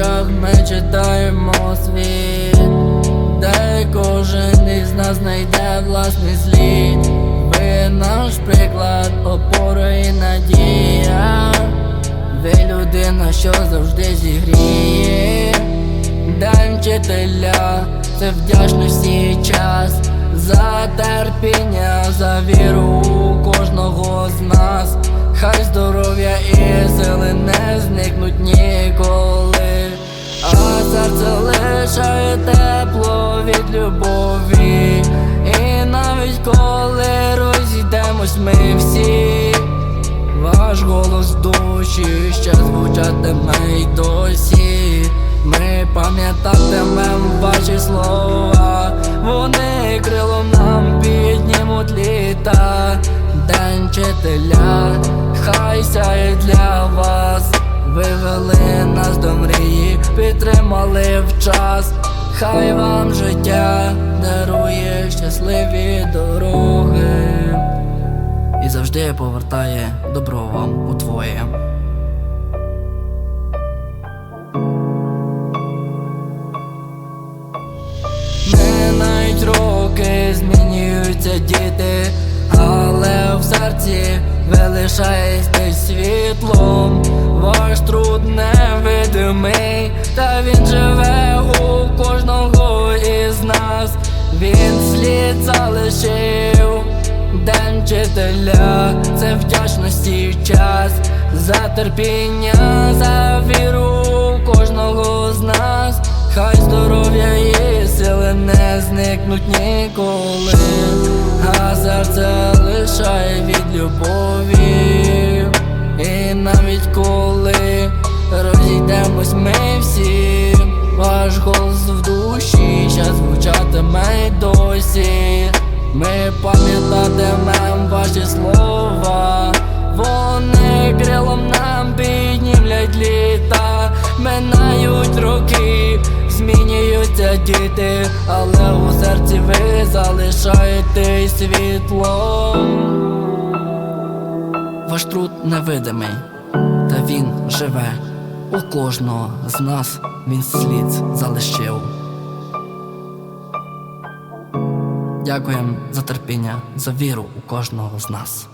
очах ми читаємо світ, де кожен із нас знайде власний слід. Ви наш приклад, опора і надія. Ви людина, що завжди зігріє. День вчителя, це вдячності час, за терпіння, за віру у кожного з нас. Лишає тепло від любові. І навіть коли розійдемось ми всі. Ваш голос душі ще звучатиме й досі. Ми пам'ятатимем ваші слова, вони крилом нам піднімуть літа. День вчителя, хай сяє для вас. Ви вели нас до мрії, підтримали в час. Хай вам життя дарує щасливі дороги і завжди повертає добро вам у твоє. Минають роки, змінюються діти, але в серці ви лишаєтесь світлом. Ваш труд невидимий, та він живе у кожного із нас. Він слід залишив. День вчителя, це вдячності час за терпіння, за віру кожного з нас. Хай здоров'я і сили не зникнуть ніколи, а серце лишає від любові. І навіть коли розійдемось ми всі, ваш голос в душі ще звучатиме досі. Ми пам'ятатимем ваші слова, вони крилом нам піднімлять літа, минають роки, змінюються діти, але у серці ви залишаєтесь світлом. Ваш труд невидимий, та він живе. У кожного з нас він слід залишив. Дякуємо за терпіння, за віру у кожного з нас.